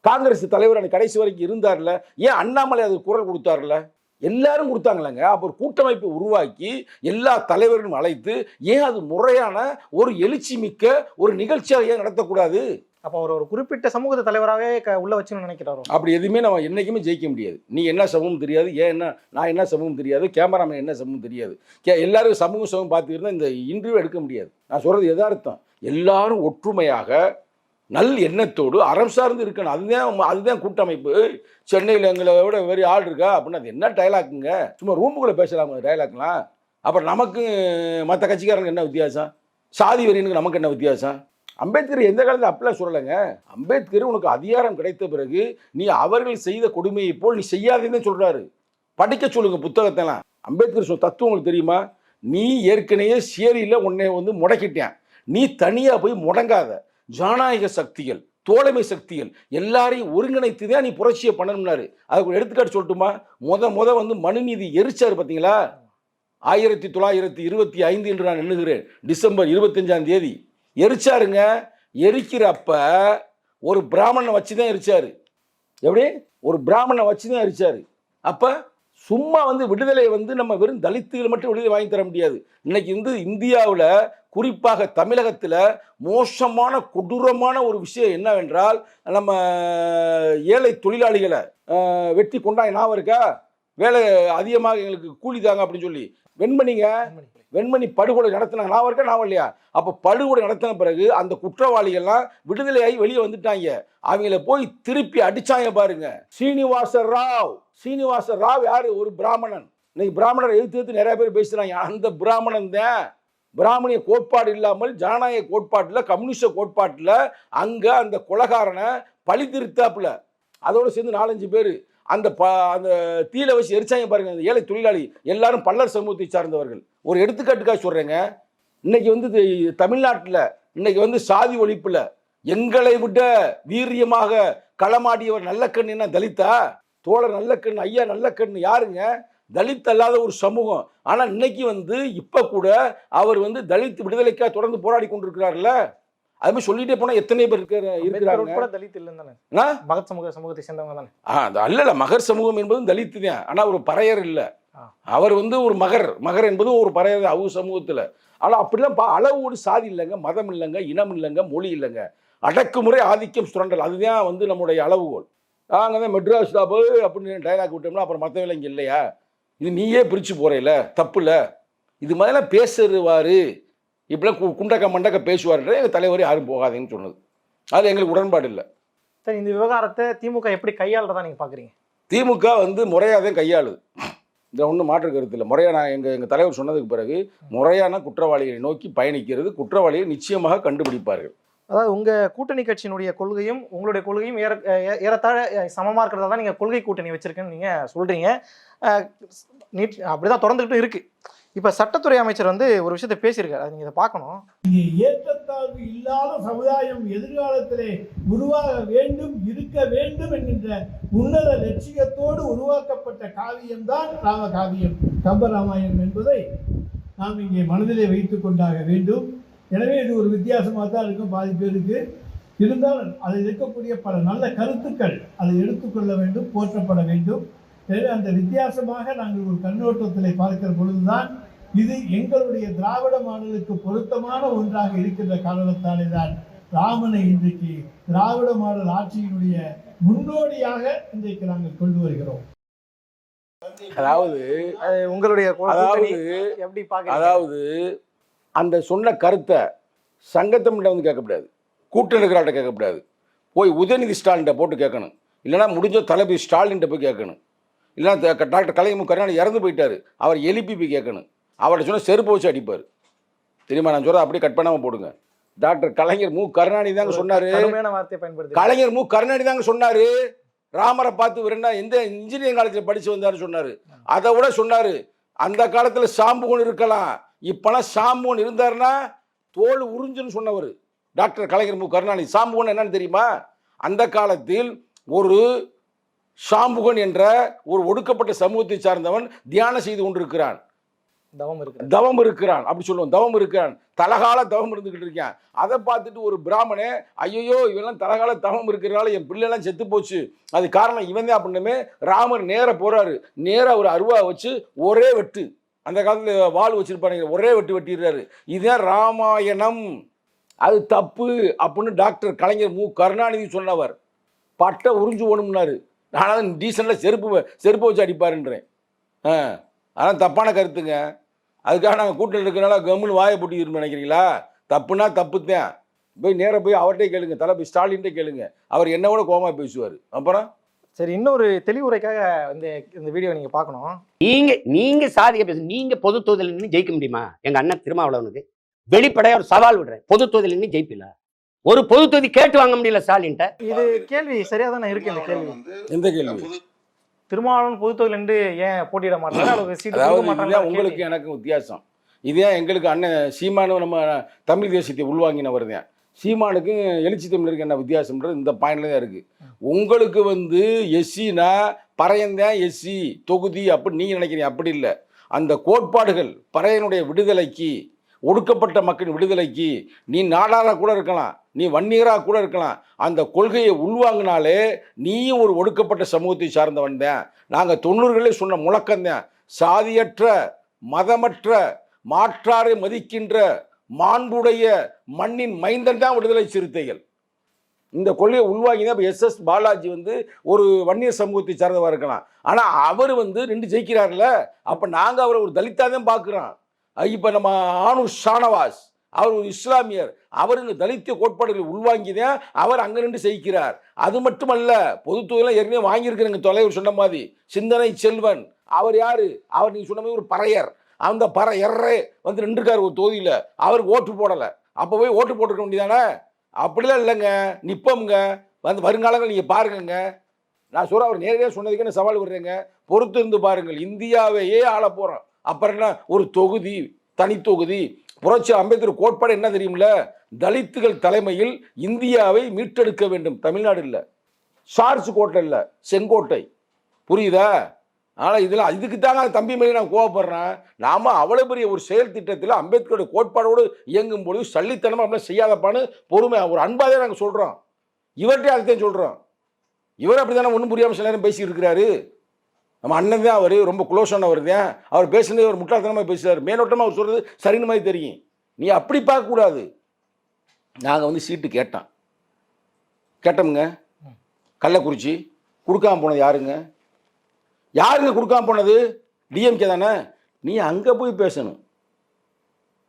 காங்கிரஸ் தலைவர் அன்னைக்கு கடைசி வரைக்கும் இருந்தார்ல? ஏன் அண்ணாமலை அது குரல் கொடுத்தார்ல? எல்லாரும் கொடுத்தாங்களேங்க. அப்போ ஒரு கூட்டமைப்பை உருவாக்கி எல்லா தலைவர்களும் அழைத்து ஏன் அது முறையான ஒரு எழுச்சி மிக்க ஒரு நிகழ்ச்சியாக ஏன் நடத்தக்கூடாது? அப்போ அவர் ஒரு குறிப்பிட்ட சமூகத்தை தலைவராகவே க- உள்ள வச்சுன்னு நினைக்கிறாரோ? அப்படி எதுவுமே நம்ம என்றைக்குமே ஜெயிக்க முடியாது. நீ என்ன சமூகம் தெரியாது ஏன் என்ன நான் என்ன சமூகம் தெரியாது கேமராமேன் என்ன சமூகம் தெரியாது. கே எல்லாரும் சமூகம் சமூகம் பார்த்துக்கிட்டு இந்த இன்டர்வியூ எடுக்க முடியாது. நான் சொல்கிறது எதார்த்தம். எல்லாரும் ஒற்றுமையாக நல் எண்ணத்தோடு அறம் சார்ந்து இருக்கணும். அதுதான் அதுதான் கூட்டமைப்பு. சென்னையில் எங்களை விட வெறி ஆள் இருக்கா? அப்படின்னா அது என்ன டைலாக்குங்க சும்மா ரூமுக்குள்ளே பேசலாம் டைலாக்லாம் அப்புறம் நமக்கு மற்ற கட்சிக்காரங்க என்ன வித்தியாசம்? சாதி வெறியனுக்கு நமக்கு என்ன வித்தியாசம்? அம்பேத்கர் எந்த காலத்தில் அப்படிலாம் சொல்லலைங்க? அம்பேத்கர் உனக்கு அதிகாரம் கிடைத்த பிறகு நீ அவர்கள் செய்த கொடுமையை போல் நீ செய்யாதேன்னு சொல்கிறாரு படிக்க சொல்லுங்க புத்தகத்தெல்லாம். அம்பேத்கர் சொல் தத்துவம் உங்களுக்கு தெரியுமா? நீ ஏற்கனவே சேரியில் உன்னை வந்து முடக்கிட்டேன். நீ தனியாக போய் முடங்காத. ஜனநாயக சக்திகள் தோழமை சக்திகள் எல்லாரையும் ஒருங்கிணைத்து தான் நீ புரட்சியை பண்ணணும்னாரு. அதுக்கு ஒரு எடுத்துக்காட்டு சொல்லட்டுமா? முத முத வந்து மனுநீதி எரிச்சார் பார்த்தீங்களா ஆயிரத்தி தொள்ளாயிரத்தி இருபத்தி ஐந்து என்று நான் எண்ணுகிறேன். டிசம்பர் இருபத்தஞ்சாம் தேதி. எரிச்சாருங்க. எரிக்கிறப்ப ஒரு பிராமணனை வச்சு தான் எரிச்சாரு. எப்படி? ஒரு பிராமணனை வச்சு தான் எரிச்சாரு. அப்போ சும்மா வந்து விடுதலை வந்து நம்ம வெறும் தலித்துகள் மட்டும் விடுதலை வாங்கி தர முடியாது. இன்னைக்கு வந்து இந்தியாவில் குறிப்பாக தமிழகத்தில் மோசமான கொடூரமான ஒரு விஷயம் என்னவென்றால் நம்ம ஏழை தொழிலாளிகளை வெட்டி கொண்டாய் ஞாபகம் இருக்கா? வேலை அதிகமாக எங்களுக்கு கூலி தாங்க அப்படின்னு சொல்லி. வெண்மணிங்க வெண்மணி படுகொலை நடத்தினாங்க. நான் இருக்கா நான் இல்லையா அப்போ படுகொலை நடத்தின பிறகு அந்த குற்றவாளிகள்லாம் விடுதலையாகி வெளியே வந்துட்டாங்க. அவங்கள போய் திருப்பி அடிச்சாங்க பாருங்க. சீனிவாச ராவ் சீனிவாச ராவ் யார்? ஒரு பிராமணன். இன்னைக்கு பிராமணரை எதிர்த்து எதிர்த்து நிறைய பேர் பேசுகிறாங்க அந்த பிராமணன் தான் பிராமணிய கோட்பாடு இல்லாமல் ஜனநாயக கோட்பாட்டில் கம்யூனிஸ்ட கோட்பாட்டில் அங்கே அந்த கொலகாரனை பழி திருத்தாப்புல. அதோடு சேர்ந்து நாலஞ்சு பேர். அந்த ப அந்த தீயில வச்சு எரிச்சாங்க பாருங்க அந்த ஏழை தொழிலாளி. எல்லாரும் பல்லர் சமூகத்தை சார்ந்தவர்கள். ஒரு எடுத்துக்காட்டுக்காக சொல்கிறேங்க இன்னைக்கு வந்து இது தமிழ்நாட்டில் இன்னைக்கு வந்து சாதி ஒழிப்பில் எங்களை விட வீரியமாக களமாடியவர் நல்லக்கண் என்ன தலித்தா? தோழர் நல்லக்கண் ஐயா நல்லக்கண் யாருங்க? தலித் அல்லாத ஒரு சமூகம். ஆனால் இன்னைக்கு வந்து இப்போ கூட அவர் வந்து தலித் விடுதலைக்காக தொடர்ந்து போராடி கொண்டிருக்கிறார்ல. அது மாதிரி சொல்லிட்டே போனால் எத்தனை பேர் இருக்கிற இருக்கிறாங்க? தலித் இல்லைன்னு தானே? பகத் சமூக சமூகத்தை சேர்ந்தவங்க தானே? ஆ அல்ல மகர் சமூகம் என்பதும் தலித்து தான். ஆனால் ஒரு பறையர் இல்லை. அவர் வந்து ஒரு மகர். மகர் என்பது ஒரு பறையர் அவங்க சமூகத்தில். ஆனால் அப்படிலாம் பா அளவோடு சாதி இல்லைங்க மதம் இல்லைங்க இனம் இல்லைங்க மொழி இல்லைங்க. அடக்குமுறை ஆதிக்கம் சுரண்டல். அதுதான் வந்து நம்முடைய அளவுகோல். நாங்கள் தான் மெட்ராஸ் ஸ்டாப்பு அப்படின்னு டைலாக் விட்டோம்னா அப்புறம் மற்றவங்க இங்கே இல்லையா? இது நீயே பிரித்து போகிறேல தப்புல இது மாதிரிலாம் பேசுவார் இப்படிலாம் கு- குண்டக்க மண்டக்க பேசுவார்ன்ற எங்கள் தலைவர் யாரும் போகாதீங்கன்னு சொன்னது. அது எங்களுக்கு உடன்பாடு இல்லை. சரி இந்த விவகாரத்தை திமுக எப்படி கையாளுறதா நீங்க பாக்குறீங்க? திமுக வந்து முறையாக தான் கையாளுது. இதில் ஒன்றும் மாற்று கருத்து இல்லை. முறையாக நான் எங்கள் எங்கள் தலைவர் சொன்னதுக்கு பிறகு முறையான குற்றவாளிகளை நோக்கி பயணிக்கிறது குற்றவாளியை நிச்சயமாக கண்டுபிடிப்பார்கள். அதாவது உங்க கூட்டணி கட்சியினுடைய கொள்கையும் உங்களுடைய கொள்கையும் ஏற ஏறத்தாழ சமமா இருக்கிறதா தான் நீங்க கொள்கை கூட்டணி வச்சிருக்கேன்னு நீங்க சொல்றீங்க. அஹ், நீட் அப்படிதான் தொடர்ந்துகிட்டு இருக்கு. இப்போ சட்டத்துறை அமைச்சர் வந்து ஒரு விஷயத்தை பேசியிருக்காரு. நீங்கள் இதை பார்க்கணும். ஏற்றத்தாழ்வு இல்லாத சமுதாயம் எதிர்காலத்திலே உருவாக வேண்டும் இருக்க வேண்டும் என்கின்ற உன்னத லட்சியத்தோடு உருவாக்கப்பட்ட காவியம்தான் ராம காவியம் கம்பராமாயணம் என்பதை நாம் இங்கே மனதிலே வைத்து கொண்டாக வேண்டும். எனவே இது ஒரு வித்தியாசமாக தான் இருக்கும் பாதி பேருக்கு. இருந்தாலும் அதில் இருக்கக்கூடிய பல நல்ல கருத்துக்கள் அதை எடுத்துக்கொள்ள வேண்டும் போற்றப்பட வேண்டும். எனவே அந்த வித்தியாசமாக நாங்கள் ஒரு கண்ணோட்டத்தில் பார்க்கிற பொழுதுதான் இது எங்களுடைய திராவிட மாடலுக்கு பொருத்தமான ஒன்றாக இருக்கின்ற காரணத்தாலே தான் ராமனை இன்றைக்கு திராவிட மாடல் ஆட்சியினுடைய முன்னோடியாக இன்றைக்கு நாங்கள் கொண்டு வருகிறோம். அதாவது அது உங்களுடைய அதாவது எப்படி பாக்குறீங்க அதாவது அந்த சொன்ன கருத்தை சங்கத்தமிழ்ட வந்து கேட்கக்கூடாது. கூட்டணி இருக்கிறாட்ட கேட்கக்கூடாது. போய் உதயநிதி ஸ்டாலின்ட்ட போட்டு கேட்கணும். இல்லைன்னா முடிஞ்ச தளபதி ஸ்டாலின்ட்ட போய் கேட்கணும். இல்லைன்னா த- டாக்டர் கலைஞர் கருணாநிதி இறந்து போயிட்டாரு. அவர் எழுப்பி போய் கேட்கணும். அவர்கிட்ட சொன்னால் செருப்பு வச்சு அடிப்பார். தெரியுமா நான் சொல்கிறேன் அப்படியே கட் பண்ணாமல் போடுங்க. டாக்டர் கலைஞர் மு. கருணாநிதி தாங்க சொன்னார். கலைஞர் மு. கருணாநிதி தாங்க சொன்னாரு. ராமரை பார்த்து விருண்டா எந்த இன்ஜினியரிங் காலேஜில் படிச்சு வந்தாரு சொன்னாரு. அதை விட சொன்னாரு அந்த காலத்துல சாம்புகன் இருக்கலாம். இப்பெல்லாம் சாம்புகன் இருந்தாருன்னா தோல் உறிஞ்சுன்னு சொன்னவர். டாக்டர் கலைஞர் மு. கருணாநிதி. சாம்புகன் என்னன்னு தெரியுமா? அந்த காலத்தில் ஒரு சாம்புகன் என்ற ஒரு ஒடுக்கப்பட்ட சமூகத்தை சார்ந்தவன் தியானம் செய்து கொண்டிருக்கிறான். தவம் இருக்கு தவம் இருக்கிறான். அப்படி சொல்லுவோம். தவம் இருக்கிறான். தலகால தவம் இருந்துகிட்டு இருக்கேன். அதை பார்த்துட்டு ஒரு பிராமணே ஐயோ இவெல்லாம் தலகால தவம் இருக்கிறனால என் பிள்ளைலாம் செத்து போச்சு. அது காரணம் இவன் தான் அப்படின்னுமே ராமர் நேராக போறாரு. நேராக ஒரு அருவா வச்சு ஒரே வெட்டு. அந்த காலத்தில் வாள் வச்சிருப்பானுங்க. ஒரே வெட்டு வெட்டிடுறாரு. இதுதான் ராமாயணம். அது தப்பு அப்படின்னு டாக்டர் கலைஞர் மு. கருணாநிதி சொன்னவர். பட்டை உறிஞ்சு ஓணும்னாரு. ஆனால் டீசெண்டாக செருப்பு செருப்பு வச்சு அடிப்பாருன்றேன். ஆ ஆனால் தப்பான கருத்துங்க. அதுக்காக நாங்கள் கூட்டத்தில் இருக்கிறனால கம்முன்னு வாயை போட்டு நினைக்கிறீங்களா? தப்புனா தப்பு தான் போய் நேராக போய் அவர்கிட்டே கேளுங்க தளபதி ஸ்டாலின்ட்டே கேளுங்க. அவர் என்ன கூட கோமா பேசுவார். அப்புறம்? சரி இன்னொரு தெளிவுரைக்காக இந்த இந்த வீடியோ நீங்க பார்க்கணும். நீங்க நீங்க சாதிக்க பேச நீங்க பொது தொகுதியில் நின்று ஜெயிக்க முடியுமா? எங்க அண்ணன் திருமாவளவனுக்கு? வெளிப்படையா ஒரு சவால் விடுறேன். பொது தொகுதியில் நின்று ஜெயிப்பில ஒரு பொது தொகுதி கேட்டு வாங்க முடியல ஸ்டாலின்ட்ட இது கேள்வி சரியா தானே இருக்கு இந்த கேள்வி? எந்த கேள்வி? திருமாவளவன் பொது தொகுதியிலிருந்து ஏன் போட்டியிட மாட்டாங்க உங்களுக்கு எனக்கு வித்தியாசம். இதே எங்களுக்கு அண்ணன் சீமானு நம்ம தமிழ் தேசியத்தை உள்வாங்கினவர் தான். சீமானுக்கும் எழுச்சி தமிழருக்கு என்ன வித்தியாசம்ன்றது இந்த பாயிண்ட்ல தான் இருக்கு. உங்களுக்கு வந்து எஸ்சினா பறையன்தான் எஸ்சி தொகுதி அப்படி நீங்க நினைக்கிறீங்க? அப்படி இல்லை. அந்த கோட்பாடுகள் பறையனுடைய விடுதலைக்கு ஒடுக்கப்பட்ட மக்களின் விடுதலைக்கு நீ நாடாராக கூட இருக்கலாம் நீ வன்னியராக கூட இருக்கலாம். அந்த கொள்கையை உள்வாங்கினாலே நீயும் ஒரு ஒடுக்கப்பட்ட சமூகத்தை சார்ந்தவன் தான் நாங்கள் தொண்ணூறுகளே சொன்ன முழக்கம்தான். சாதியற்ற மதமற்ற மாற்றாரை மதிக்கின்ற மாண்புடைய மண்ணின் மைந்தன் தான் விடுதலை சிறுத்தைகள். இந்த கொள்கையை உள்வாங்கி தான் இப்போ எஸ் எஸ் பாலாஜி வந்து ஒரு வன்னியர் சமூகத்தை சார்ந்தவா இருக்கலாம். ஆனால் அவர் வந்து ரெண்டு ஜெயிக்கிறார்ல அப்போ நாங்கள் அவரை ஒரு தலித்தாக தான் பார்க்குறோம். இப்போ நம்ம ஆனூர் ஷானவாஸ் அவர் ஒரு இஸ்லாமியர். அவர் இந்த தலித்திய கோட்பாடுகளை உள்வாங்கிதான் அவர் அங்கே நின்று செய்கிறார். அது மட்டுமல்ல பொதுத்துறையெல்லாம் ஏற்கனவே வாங்கியிருக்கிறேங்க தொலைவர் சொன்ன மாதிரி. சிந்தனை செல்வன். அவர் யார்? அவர் நீங்கள் சொன்ன மாதிரி ஒரு பறையர். அந்த பறையர்ரே வந்து நின்றுருக்காரு ஒரு தொகுதியில். அவருக்கு ஓட்டு போடலை. அப்போ போய் ஓட்டு போட்டுருக்க வேண்டியதானே? அப்படிலாம் இல்லைங்க. நிப்போம்ங்க. வந்து வருங்காலங்கள் நீங்கள் பாருங்கங்க. நான் சொல்கிறேன் அவர் நேரடியாக சொன்னதுக்கு நான் சவால் விடுறேங்க? பொறுத்து இருந்து பாருங்கள். இந்தியாவையே ஆள போகிறோம் அப்புறம் என்ன? ஒரு தொகுதி தனித்தொகுதி புரட்சி அம்பேத்கர் கோட்பாடு என்ன தெரியுமில்ல? தலித்துகள் தலைமையில் இந்தியாவை மீட்டெடுக்க வேண்டும். தமிழ்நாடு இல்லை. சார்ஸ் கோட்டை இல்லை. செங்கோட்டை. புரியுதா? ஆனால் இதில் இதுக்கு தாங்க தம்பி மேலே நான் கோவப்படுறேன். நாம் அவ்வளோ பெரிய ஒரு செயல் திட்டத்தில் அம்பேத்கரோட கோட்பாடோடு இயங்கும் பொழுது சல்லித்தனமாக அப்படிலாம் செய்யாதப்பான்னு பொறுமை. ஒரு அன்பாதே நாங்கள் சொல்கிறோம் இவர்கிட்டே அதைத்தான் சொல்கிறோம் இவர் அப்படி தானே ஒன்றும் புரியாமல் சில நேரம் பேசியிருக்கிறாரு நம்ம அண்ணன் தான் அவர் ரொம்ப க்ளோஸானவர் தான். அவர் பேசுனதே ஒரு முட்டாள்தனமாக பேசுகிறார் மேலோட்டமாக அவர் சொல்கிறது சரின்னு மாதிரி தெரியும். நீ அப்படி பார்க்கக்கூடாது நாங்கள் வந்து சீட்டு கேட்டோம். கேட்டோமுங்க. கள்ளக்குறிச்சி. கொடுக்காம போனது யாருங்க? யாருங்க கொடுக்காம போனது? டிஎம்கே தானே? நீ அங்கே போய் பேசணும்.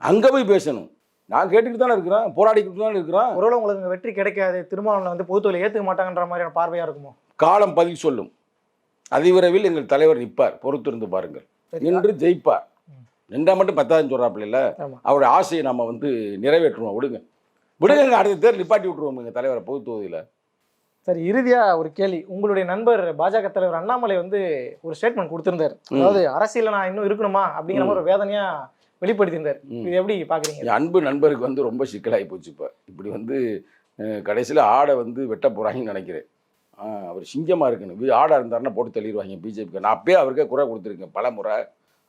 அங்கே போய் பேசணும். நான் கேட்டுக்கிட்டு தானே இருக்கிறேன் போராடிக்கிட்டு தானே இருக்கிறேன் ஒருவேளை உங்களுக்கு வெற்றி கிடைக்காது திருமாவளவன் வந்து பொது தொகுதியில் ஏத்துக்க மாட்டாங்கன்ற மாதிரியான பார்வையா இருக்குமோ? காலம் பதில் சொல்லும். அதிவிரைவில் எங்கள் தலைவர் நிற்பார். பொறுத்திருந்து பாருங்கள். நின்று ஜெயிப்பார். நின்றா மட்டும் பத்தாயிரம் சொல்றாப்புல இல்ல. அவருடைய ஆசையை நம்ம வந்து நிறைவேற்றுவோம். விடுங்க. விடுங்க அடுத்த தேர்தல் நிப்பாட்டி விட்டுருவோம் எங்க தலைவரை பொது தொகுதியில. சரி இறுதியா ஒரு கேள்வி. உங்களுடைய நண்பர் பாஜக தலைவர் அண்ணாமலை வந்து ஒரு ஸ்டேட்மெண்ட் கொடுத்திருந்தார். அதாவது அரசியல்ல நான் இன்னும் இருக்கணுமா? அப்படிங்கிற மாதிரி ஒரு வேதனையா வெளிப்படுத்தியிருந்தார். இது எப்படி பாக்குறீங்க? அன்பு நண்பருக்கு வந்து ரொம்ப சிக்கலாகி போச்சு இப்போ. இப்படி வந்து கடைசியில் ஆடை வந்து வெட்ட போகிறாங்கன்னு நினைக்கிறேன். அவர் சிங்கமாக இருக்கணும். வி- ஆடா இருந்தாருன்னா போட்டு தள்ளிடுவாங்க பிஜேபிக்கு. நான் அப்பயே அவருக்கே குறை கொடுத்துருக்கேன். பல முறை.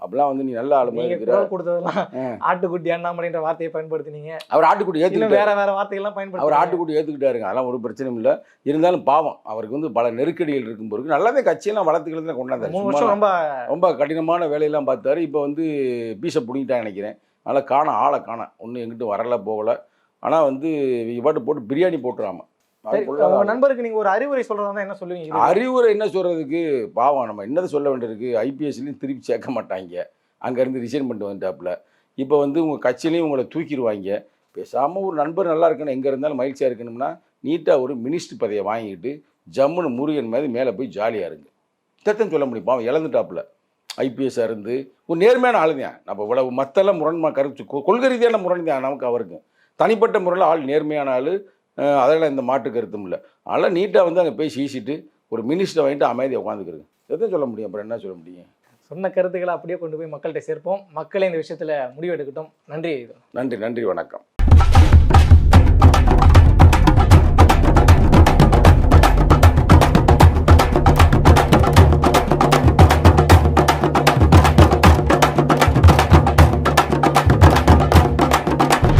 அப்படிலாம் வந்து நீ நல்ல ஆளு மாதிரி நீங்க இருக்கிற. கொடுத்ததெல்லாம். ஆட்டுக்குட்டி அண்ணாமலைன்ற வார்த்தையை பயன்படுத்தினீங்க. அவர் ஆட்டுக்குட்டி இன்னும் ஏற்றுக்கிட்டாரு வேற வேற வார்த்தைகள்லாம் அவர் பயன்படுத்தி ஆட்டுக்குட்டி ஏற்றுக்கிட்டாருங்க அதெல்லாம் ஒரு பிரச்சனையும் இல்லை. இருந்தாலும் பாவம். அவருக்கு வந்து பல நெருக்கடிகள் இருக்கும் போது நல்லாவே கட்சியெல்லாம் வளர்த்துக்கிறது தான் கொண்டாந்தாரு. ரொம்ப ரொம்ப கடினமான வேலையெல்லாம் பார்த்தாரு. இப்போ வந்து பீசை பிடிங்கிட்டான்னு நினைக்கிறேன். அதனால் காண ஆளை காண ஒன்றும் எங்கிட்ட வரல போகல. ஆனால் வந்து இவாட்டு போட்டு பிரியாணி போட்டுறாம. சரி, உங்க நண்பருக்கு நீங்க ஒரு அறிவுரை சொல்றதா என்ன சொல்லுவீங்க? அறிவுரை என்ன சொல்றதுக்கு பாவம் நம்ம என்னதை சொல்ல வேண்டியிருக்கு? ஐபிஎஸ்லையும் திருப்பி சேர்க்க மாட்டாங்க. அங்கேருந்து ரிசைன் பண்ணிட்டு வந்துட்டாப்புல. இப்போ வந்து உங்கள் கட்சியிலையும் உங்களை தூக்கிடுவாங்க. பேசாமல் ஒரு நண்பர் நல்லா இருக்கணும். எங்கே இருந்தாலும் மகிழ்ச்சியாக இருக்கணும்னா நீட்டாக ஒரு மினிஸ்டர் பதவியை வாங்கிட்டு ஜம்முன்னு முருகன் மாதிரி மேலே போய் ஜாலியாக இருங்க. இதைத்தான் சொல்ல முடியும். பாவம் இழந்துட்டாப்புல. ஐபிஎஸ்ஸாக இருந்து ஒரு நேர்மையான ஆளுதான் நம்ம இவ்வளவு மத்தெல்லாம் முரண்மா கருத்து கொள்கை ரீதியான முரண் தான் நமக்கு அவருக்கு. தனிப்பட்ட முறையில் ஆள் நேர்மையான ஆள் அதெல்லாம் இந்த மாற்று கருத்தும் இல்லை. அதனால் நீட்டாக வந்து அங்கே போய் சீசிட்டு ஒரு மினிஸ்டரை வாங்கிட்டு அமைதியாக உட்காந்துக்கிறேன் எதை சொல்ல முடியும்? அப்புறம் என்ன சொல்ல முடியும்? சொன்ன கருத்துக்களை அப்படியே கொண்டு போய் மக்கள்கிட்ட சேர்ப்போம். மக்களே இந்த விஷயத்துல முடிவெடுக்கட்டும். நன்றி நன்றி நன்றி வணக்கம்.